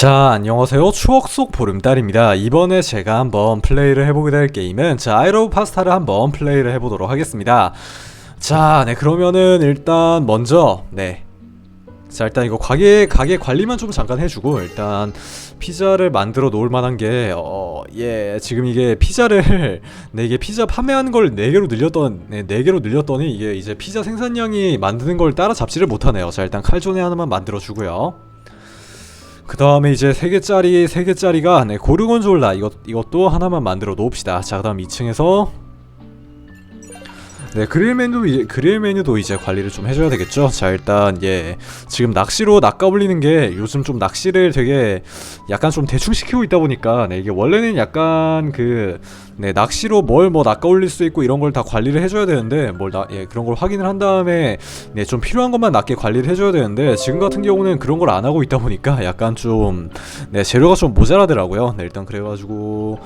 자, 안녕하세요. 추억 속 보름달입니다. 이번에 제가 한번 플레이를 해보게 될 게임은 자, 아이로브 파스타를 한번 플레이를 해보도록 하겠습니다. 자, 네, 그러면은 일단 먼저, 네. 자, 일단 이거 가게, 가게 관리만 좀 잠깐 해주고, 일단 피자를 만들어 놓을 만한 게, 어, 예, 지금 이게 피자를, 네, 이게 피자 판매하는 걸 4개로 늘렸던, 네, 4개로 늘렸더니 이게 이제 피자 생산량이 만드는 걸 따라잡지를 못하네요. 자, 일단 칼조네 하나만 만들어 주고요. 그 다음에 이제 세 개짜리 세 개짜리가 네 고르곤졸라 이것 이것도 하나만 만들어 놓읍시다. 자 그 다음 2층에서 네 그릴 메뉴도 이제 그릴 메뉴도 이제 관리를 좀 해줘야 되겠죠. 자 일단 예 지금 낚시로 낚아올리는 게 요즘 좀 낚시를 되게 약간 좀 대충 시키고 있다 보니까 네 이게 원래는 약간 그 네 낚시로 뭘 뭐 낚아올릴 수 있고 이런 걸 다 관리를 해줘야 되는데 뭘예 그런 걸 확인을 한 다음에 네 좀 필요한 것만 낚게 관리를 해줘야 되는데 지금 같은 경우는 그런 걸 안 하고 있다 보니까 약간 좀 네 재료가 좀 모자라더라고요. 네 일단 그래가지고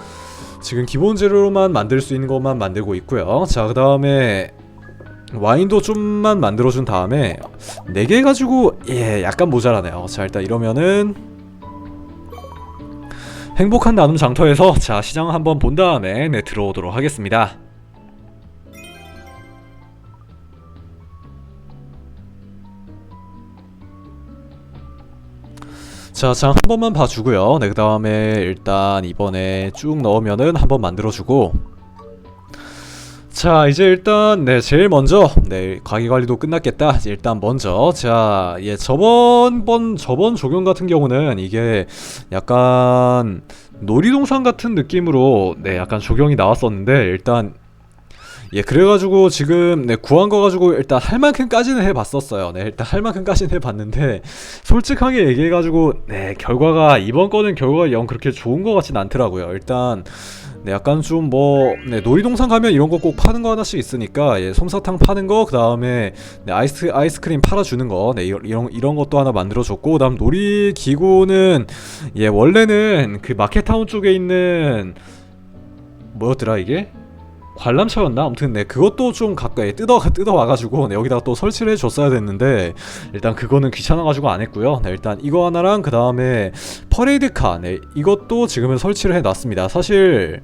지금 기본 재료로만 만들 수 있는 것만 만들고 있고요. 자, 그 다음에 와인도 좀만 만들어준 다음에 4개 가지고 예 약간 모자라네요. 자 일단 이러면은 행복한 나눔 장터에서 자 시장 한번 본 다음에 네 들어오도록 하겠습니다. 자, 장한 번만 봐주고요. 네, 그 다음에 일단 이번에 쭉 넣으면은 한번 만들어주고. 자, 이제 일단 네 제일 먼저 네 과기 관리도 끝났겠다. 일단 먼저 자, 예 저번 번 저번 조경 같은 경우는 이게 약간 놀이동산 같은 느낌으로 네 약간 조경이 나왔었는데 일단 예, 그래가지고 지금 네 구한 거 가지고 일단 할 만큼까지는 해봤었어요. 네, 일단 할 만큼까지는 해봤는데 솔직하게 얘기해가지고 네 결과가 이번 거는 결과가 영 그렇게 좋은 거 같진 않더라고요. 일단 네, 약간 좀 뭐 네, 놀이동산 가면 이런 거 꼭 파는 거 하나씩 있으니까 예, 솜사탕 파는 거 그 다음에 네, 아이스 아이스크림 팔아주는 거 네, 이런 이런 이런 것도 하나 만들어줬고 그 다음 놀이기구는 예 원래는 그 마켓타운 쪽에 있는 뭐였더라 이게 관람차였나? 아무튼 네 그것도 좀 가까이 뜯어 뜯어 와가지고 네, 여기다가 또 설치를 해줬어야 됐는데 일단 그거는 귀찮아가지고 안 했고요. 네 일단 이거 하나랑 그 다음에 퍼레이드 카 네 이것도 지금은 설치를 해놨습니다. 사실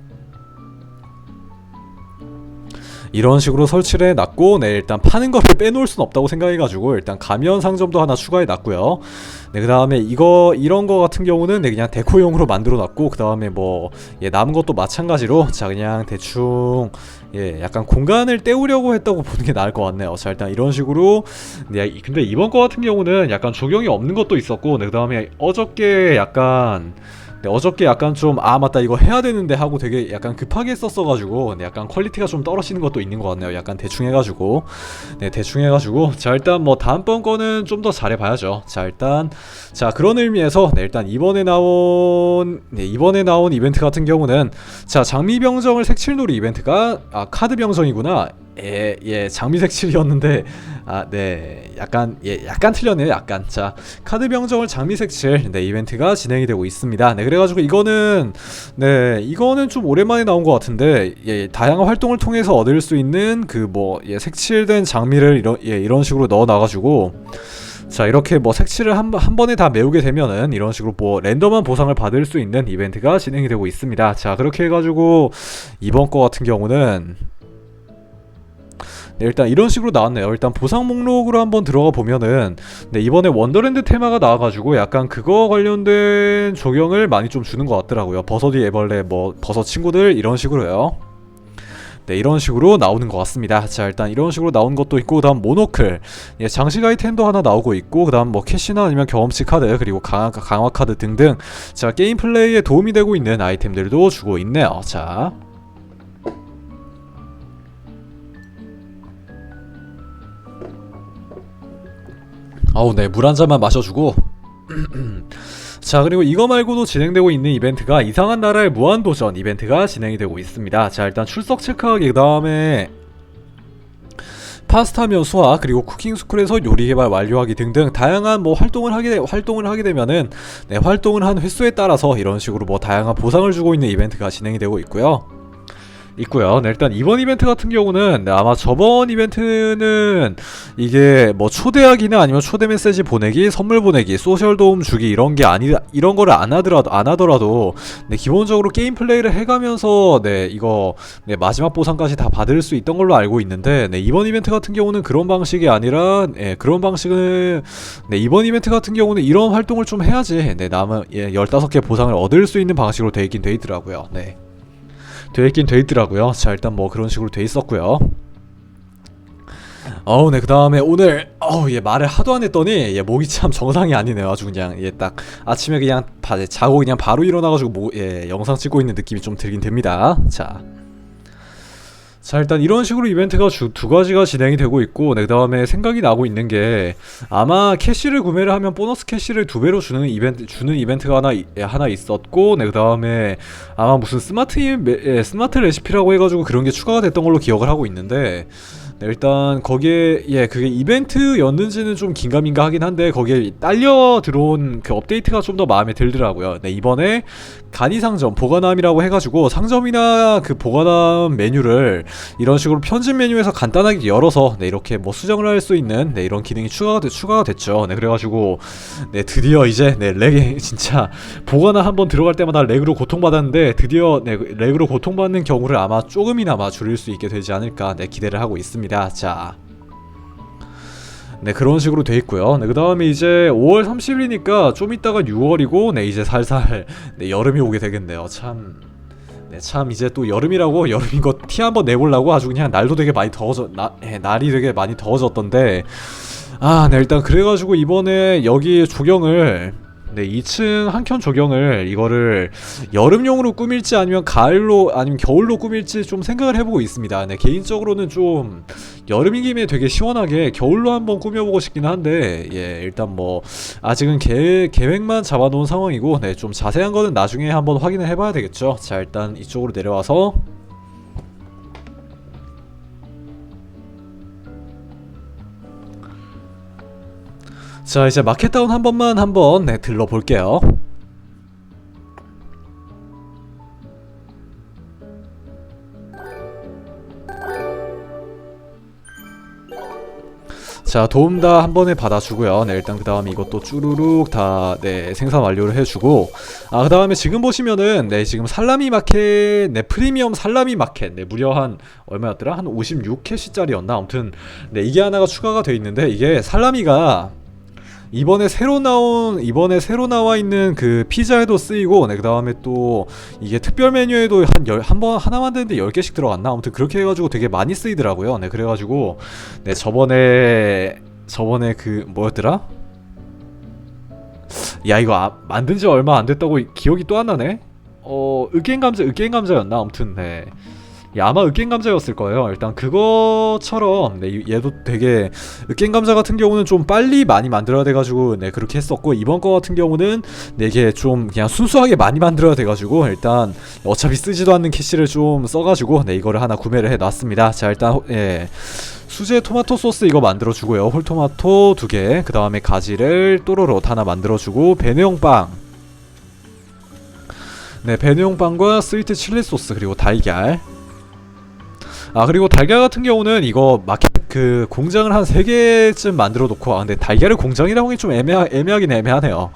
이런 식으로 설치를 해놨고 네 일단 파는 거를 빼놓을 순 없다고 생각해가지고 일단 가면 상점도 하나 추가해놨고요. 네 그 다음에 이거 이런 거 같은 경우는 네 그냥 데코용으로 만들어놨고 그 다음에 뭐 예, 남은 것도 마찬가지로 자 그냥 대충 예 약간 공간을 때우려고 했다고 보는 게 나을 것 같네요. 자 일단 이런 식으로 네 근데 이번 거 같은 경우는 약간 조경이 없는 것도 있었고 네 그 다음에 어저께 약간 네, 어저께 약간 좀 아 맞다 이거 해야 되는데 하고 되게 약간 급하게 썼어가지고 네, 약간 퀄리티가 좀 떨어지는 것도 있는 것 같네요. 약간 대충 해가지고 네 대충 해가지고 자 일단 뭐 다음번 거는 좀 더 잘해봐야죠. 자 일단 자 그런 의미에서 네 일단 이번에 나온 네 이번에 나온 이벤트 같은 경우는 자 장미병정을 색칠놀이 이벤트가 아 카드 병정이구나. 예, 예, 장미 색칠이었는데, 아, 네, 약간, 예, 약간 틀렸네요, 약간. 자, 카드 병정을 장미 색칠, 네, 이벤트가 진행이 되고 있습니다. 네, 그래가지고 이거는, 네, 이거는 좀 오랜만에 나온 것 같은데, 예, 다양한 활동을 통해서 얻을 수 있는 그 뭐, 예, 색칠된 장미를 이런, 예, 이런 식으로 넣어 놔가지고, 자 이렇게 뭐 색칠을 한, 한 번에 다 메우게 되면은 이런 식으로 뭐 랜덤한 보상을 받을 수 있는 이벤트가 진행이 되고 있습니다 자 그렇게 해가지고 이번 거 같은 경우는 네, 일단 이런 식으로 나왔네요. 일단 보상 목록으로 한번 들어가 보면은 네, 이번에 원더랜드 테마가 나와가지고 약간 그거 관련된 조경을 많이 좀 주는 것 같더라고요. 버섯이 애벌레 뭐 버섯 친구들 이런 식으로요. 네 이런 식으로 나오는 것 같습니다. 자 일단 이런 식으로 나온 것도 있고 그 다음 모노클 예, 장식 아이템도 하나 나오고 있고 그 다음 뭐 캐시나 아니면 경험치 카드 그리고 강화 강화 카드 등등 자 게임 플레이에 도움이 되고 있는 아이템들도 주고 있네요. 자. 아우 네 물 한 잔만 마셔주고 자 그리고 이거 말고도 진행되고 있는 이벤트가 이상한 나라의 무한도전 이벤트가 진행이 되고 있습니다 자 일단 출석 체크하기 그 다음에 파스타면 수화 그리고 쿠킹 스쿨에서 요리 개발 완료하기 등등 다양한 뭐 활동을 하게 되, 활동을 하게 되면은 네 활동을 한 횟수에 따라서 이런 식으로 뭐 다양한 보상을 주고 있는 이벤트가 진행이 되고 있고요. 있고요. 네, 일단 이번 이벤트 같은 경우는 네, 아마 저번 이벤트는 이게 뭐 초대하기나 아니면 초대 메시지 보내기, 선물 보내기, 소셜 도움 주기 이런 게 아니 이런 거를 안 하더라도 안 하더라도 네, 기본적으로 게임 플레이를 해가면서 네 이거 네, 마지막 보상까지 다 받을 수 있던 걸로 알고 있는데 네, 이번 이벤트 같은 경우는 그런 방식이 아니라 네, 그런 방식은 네, 이번 이벤트 같은 경우는 이런 활동을 좀 해야지 네, 남은 예, 15개 보상을 얻을 수 있는 방식으로 돼 있긴 돼 있더라고요. 네. 돼 있긴 돼 있더라고요. 자 일단 뭐 그런 식으로 돼 있었고요. 어우 네 그 다음에 오늘 어우 얘 말을 하도 안 했더니 얘 목이 참 정상이 아니네요. 아주 그냥 얘 딱 아침에 그냥 바, 자고 그냥 바로 일어나가지고 뭐, 예, 영상 찍고 있는 느낌이 좀 들긴 됩니다. 자. 자 일단 이런 식으로 이벤트가 주, 두 가지가 진행이 되고 있고 네, 그 다음에 생각이 나고 있는 게 아마 캐시를 구매를 하면 보너스 캐시를 두 배로 주는 이벤트 주는 이벤트가 하나 이- 예, 하나 있었고 네 그 다음에 아마 무슨 스마트 예, 스마트 레시피라고 해가지고 그런 게 추가가 됐던 걸로 기억을 하고 있는데 네, 일단 거기에 예 그게 이벤트였는지는 좀 긴가민가 하긴 한데 거기에 딸려 들어온 그 업데이트가 좀 더 마음에 들더라고요. 네 이번에 간이 상점 보관함이라고 해가지고 상점이나 그 보관함 메뉴를 이런 식으로 편집 메뉴에서 간단하게 열어서 네 이렇게 뭐 수정을 할 수 있는 네 이런 기능이 추가가 돼, 추가가 됐죠. 네 그래가지고 네 드디어 이제 네 렉이 진짜 보관함 한번 들어갈 때마다 렉으로 고통받았는데 드디어 네 렉으로 고통받는 경우를 아마 조금이나마 줄일 수 있게 되지 않을까 네 기대를 하고 있습니다. 자. 네 그런 식으로 돼 있고요. 네 그 다음에 이제 5월 30일이니까 좀 있다가 6월이고 네 이제 살살 네 여름이 오게 되겠네요. 참. 네, 참 이제 또 여름이라고 여름인 거 티 한번 내보려고 아주 그냥 날도 되게 많이 더워져 나, 예, 날이 되게 많이 더워졌던데 아, 네 일단 그래가지고 이번에 여기 조경을 네 2층 한켠 조경을 이거를 여름용으로 꾸밀지 아니면 가을로 아니면 겨울로 꾸밀지 좀 생각을 해보고 있습니다. 네 개인적으로는 좀 여름인 김에 되게 시원하게 겨울로 한번 꾸며보고 싶긴 한데 예 일단 뭐 아직은 계, 계획만 잡아놓은 상황이고 네 좀 자세한 거는 나중에 한번 확인을 해봐야 되겠죠. 자 일단 이쪽으로 내려와서 자 이제 마켓다운 한 번만 한번 네 들러 볼게요. 자 도움 다 한 번에 받아주고요. 네 일단 그 다음에 이것도 쭈루룩 다 네 생산 완료를 해주고 아 그 다음에 지금 보시면은 네 지금 살라미 마켓 네 프리미엄 살라미 마켓 네 무려 한 얼마였더라 한 56캐시짜리였나 아무튼 네 이게 하나가 추가가 돼 있는데 이게 살라미가 이번에 새로 나온 이번에 새로 나와 있는 그 피자에도 쓰이고 네 그다음에 또 이게 특별 메뉴에도 한한번 하나 만드는데 10개씩 들어갔나 아무튼 그렇게 해 가지고 되게 많이 쓰이더라고요. 네 그래 가지고 네 저번에 저번에 그 뭐였더라? 야 이거 아, 만든 지 얼마 안 됐다고 기억이 또 안 나네. 어 으깬 감자 으깬 감자였나 아무튼 네. 야, 아마 으깬 감자였을 거예요. 일단 그거처럼 네, 이- 얘도 되게 으깬 감자 같은 경우는 좀 빨리 많이 만들어야 돼가지고 네 그렇게 했었고 이번 거 같은 경우는 네 이게 좀 그냥 순수하게 많이 만들어야 돼가지고 일단 어차피 쓰지도 않는 캐시를 좀 써가지고 네 이거를 하나 구매를 해놨습니다. 자 일단 호- 예. 수제 토마토 소스 이거 만들어주고요. 홀토마토 두 개, 그 다음에 가지를 또로롯 하나 만들어주고 베네용 빵, 네 베네용 빵과 스위트 칠리 소스 그리고 달걀. 아 그리고 달걀 같은 경우는 이거 마켓 그 공장을 한 3개쯤 만들어 놓고 아 근데 달걀을 공장이라고 하기 좀 애매하, 애매하긴 애매하네요.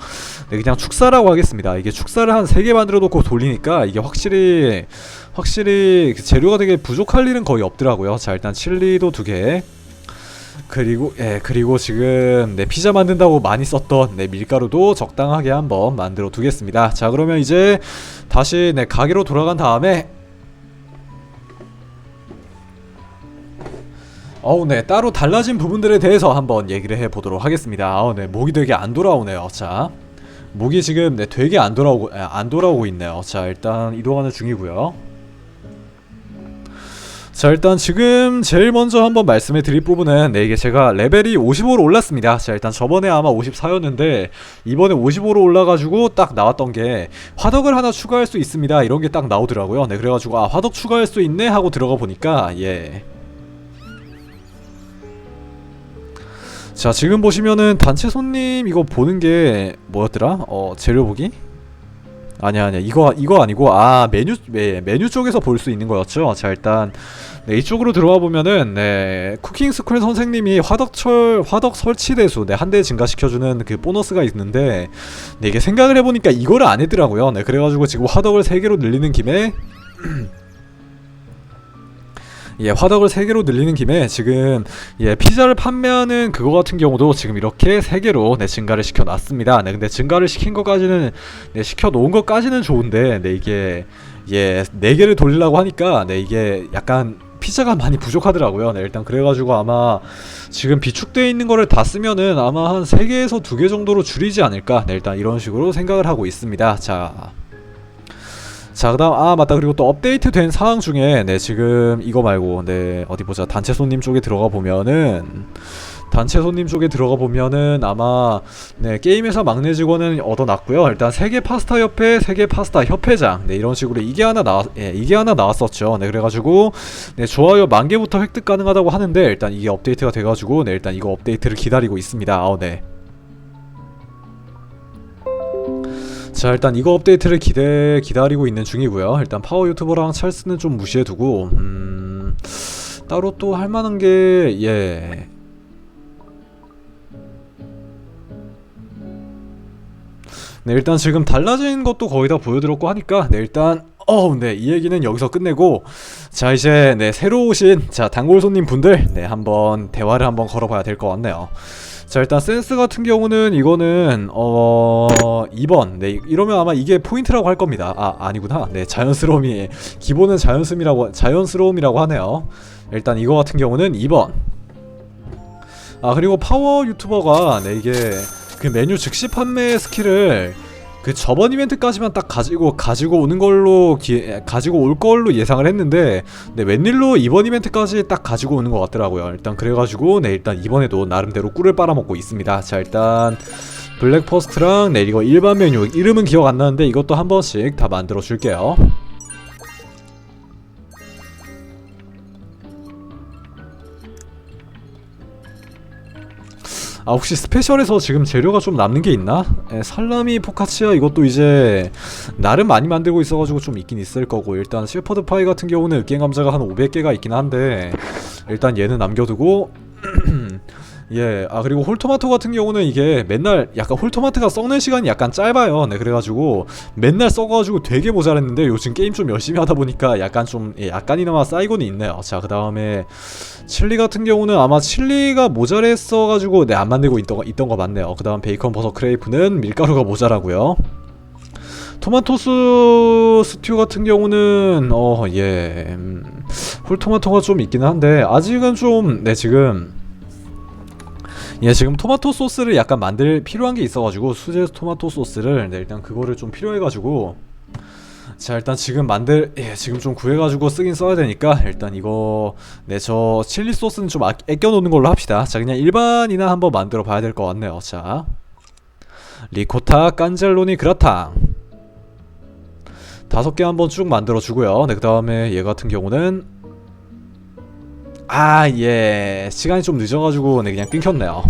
네, 그냥 축사라고 하겠습니다. 이게 축사를 한 3개 만들어 놓고 돌리니까 이게 확실히 확실히 그 재료가 되게 부족할 일은 거의 없더라고요. 자 일단 칠리도 2개. 그리고 예 그리고 지금 네 피자 만든다고 많이 썼던 네 밀가루도 적당하게 한번 만들어 두겠습니다. 자 그러면 이제 다시 네 가게로 돌아간 다음에 어우 네 따로 달라진 부분들에 대해서 한번 얘기를 해보도록 하겠습니다. 어우 네 목이 되게 안 돌아오네요. 자 목이 지금 네 되게 안 돌아오고 에, 안 돌아오고 있네요. 자 일단 이동하는 중이고요. 자 일단 지금 제일 먼저 한번 말씀해 드릴 부분은 네 이게 제가 레벨이 55로 올랐습니다. 자 일단 저번에 아마 54였는데 이번에 55로 올라가지고 딱 나왔던 게 화덕을 하나 추가할 수 있습니다. 이런 게 딱 나오더라고요. 네 그래가지고 아 화덕 추가할 수 있네 하고 들어가 보니까 예 자 지금 보시면은 단체 손님 이거 보는 게 뭐였더라? 어 재료 보기? 아니야 아니야 이거 이거 아니고 아 메뉴 네, 메뉴 쪽에서 볼 수 있는 거였죠. 자 일단 네, 이쪽으로 들어와 보면은 네 쿠킹 스쿨 선생님이 화덕철 화덕 설치 대수 네, 한 대 증가시켜주는 그 보너스가 있는데 네, 이게 생각을 해보니까 이거를 안 했더라고요. 네 그래가지고 지금 화덕을 세 개로 늘리는 김에 예, 화덕을 3개로 늘리는 김에 지금 예, 피자를 판매하는 그거 같은 경우도 지금 이렇게 3개로 네, 증가를 시켜 놨습니다. 네, 근데 증가를 시킨 것까지는 네, 시켜 놓은 것까지는 좋은데 네, 이게 예, 4개를 돌리려고 하니까 네, 이게 약간 피자가 많이 부족하더라고요. 네, 일단 그래가지고 아마 지금 비축되어 있는 거를 다 쓰면은 아마 한 3개에서 2개 정도로 줄이지 않을까. 네, 일단 이런 식으로 생각을 하고 있습니다. 자, 자 그다음 아 맞다. 그리고 또 업데이트된 사항 중에 네 지금 이거 말고 네 어디 보자. 단체 손님 쪽에 들어가 보면은 단체 손님 쪽에 들어가 보면은 아마 네 게임회사 막내 직원은 얻어놨고요. 일단 세계 파스타 협회 세계 파스타 협회장. 네 이런 식으로 이게 하나 나왔 예 이게 하나 나왔었죠. 네 그래가지고 네 좋아요. 만 개부터 획득 가능하다고 하는데 일단 이게 업데이트가 돼가지고 네 일단 이거 업데이트를 기다리고 있습니다. 아우 네 자 일단 이거 업데이트를 기대 기다리고 있는 중이고요. 일단 파워 유튜버랑 찰스는 좀 무시해두고 음 따로 또 할 만한 게 예. 네 일단 지금 달라진 것도 거의 다 보여드렸고 하니까 네 일단 어 네 이 얘기는 여기서 끝내고 자 이제 네 새로 오신 자 단골 손님 분들 네 한번 대화를 한번 걸어봐야 될 것 같네요. 자 일단 센스 같은 경우는 이거는 어 2번. 네 이러면 아마 이게 포인트라고 할 겁니다. 아 아니구나. 네 자연스러움이 기본은 자연스러움이라고 자연스러움이라고 하네요. 일단 이거 같은 경우는 2번. 아 그리고 파워 유튜버가 네 이게 그 메뉴 즉시 판매 스킬을 그 저번 이벤트까지만 딱 가지고 가지고 오는 걸로 기, 가지고 올 걸로 예상을 했는데 네 웬일로 이번 이벤트까지 딱 가지고 오는 것 같더라고요. 일단 그래가지고 네 일단 이번에도 나름대로 꿀을 빨아먹고 있습니다. 자 일단 블랙 퍼스트랑 네 이거 일반 메뉴 이름은 기억 안 나는데 이것도 한 번씩 다 만들어 줄게요. 아 혹시 스페셜에서 지금 재료가 좀 남는 게 있나? 에, 살라미 포카치아 이것도 이제 나름 많이 만들고 있어가지고 좀 있긴 있을 거고 일단 셰퍼드 파이 같은 경우는 으깬 감자가 한 500개가 있긴 한데 일단 얘는 남겨두고 예, 아 그리고 홀토마토 같은 경우는 이게 맨날 약간 홀토마토가 썩는 시간이 약간 짧아요. 네, 그래가지고 맨날 썩어가지고 되게 모자랐는데 요즘 게임 좀 열심히 하다 보니까 약간 좀 예, 약간이나마 쌓이고는 있네요. 자, 그 다음에 칠리 같은 경우는 아마 칠리가 모자랬어가지고 네 안 만들고 있던 거, 있던 거 맞네요. 그 다음 베이컨 버섯 크레이프는 밀가루가 모자라고요. 토마토스 스튜 같은 경우는 어예 음, 홀토마토가 좀 있기는 한데 아직은 좀 네 지금 예, 지금 토마토 소스를 약간 만들 필요한 게 있어가지고 수제 토마토 소스를 네, 일단 그거를 좀 필요해가지고. 자 일단 지금 만들 예 지금 좀 구해가지고 쓰긴 써야 되니까 일단 이거 네 저 칠리 소스는 좀 아, 아껴 놓는 걸로 합시다. 자 그냥 일반이나 한번 만들어 봐야 될 것 같네요. 자 리코타 깐젤로니 그라탕. 다섯 개 한번 쭉 만들어 주고요. 네그 다음에 얘 같은 경우는 아, 예. 시간이 좀 늦어가지고, 네, 그냥 끊겼네요.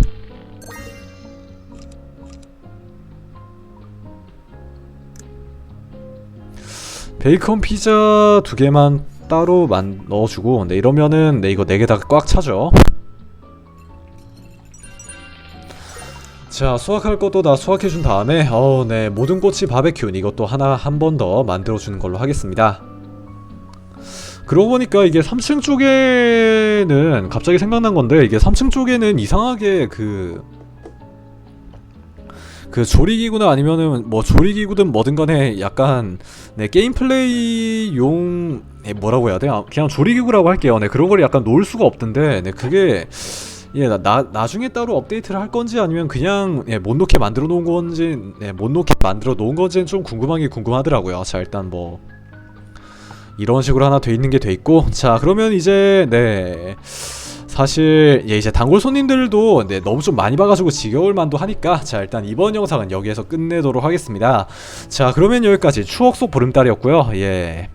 베이컨 피자 두 개만 따로 만 넣어주고, 네, 이러면은, 네, 이거 네 개 다 꽉 차죠. 자, 수확할 것도 다 수확해준 다음에, 어, 네, 모든 꽃이 바베큐, 이것도 하나 한 번 더 만들어주는 걸로 하겠습니다. 그러고 보니까 이게 3층 쪽에는 갑자기 생각난 건데 이게 3층 쪽에는 이상하게 그. 그 조리기구나 아니면은 뭐 조리기구든 뭐든 간에 약간 네 게임 플레이용 네, 뭐라고 해야 돼? 아, 그냥 조리기구라고 할게요. 네 그런 걸 약간 놓을 수가 없던데 네 그게 예, 나, 나 나중에 따로 업데이트를 할 건지 아니면 그냥 예, 못 놓게 만들어 놓은 건지 예, 못 놓게 만들어 놓은 건지는 좀 궁금하게 궁금하더라고요. 자 일단 뭐 이런 식으로 하나 돼 있는 게 돼 있고 자 그러면 이제 네. 사실 예, 이제 단골 손님들도 네, 너무 좀 많이 봐가지고 지겨울 만도 하니까 자 일단 이번 영상은 여기에서 끝내도록 하겠습니다. 자 그러면 여기까지 추억 속 보름달이었고요. 예.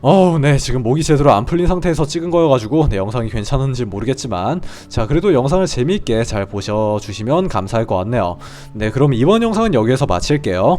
어우 네 지금 목이 제대로 안 풀린 상태에서 찍은 거여가지고 네 영상이 괜찮은지 모르겠지만 자 그래도 영상을 재미있게 잘 보셔주시면 감사할 것 같네요. 네 그럼 이번 영상은 여기에서 마칠게요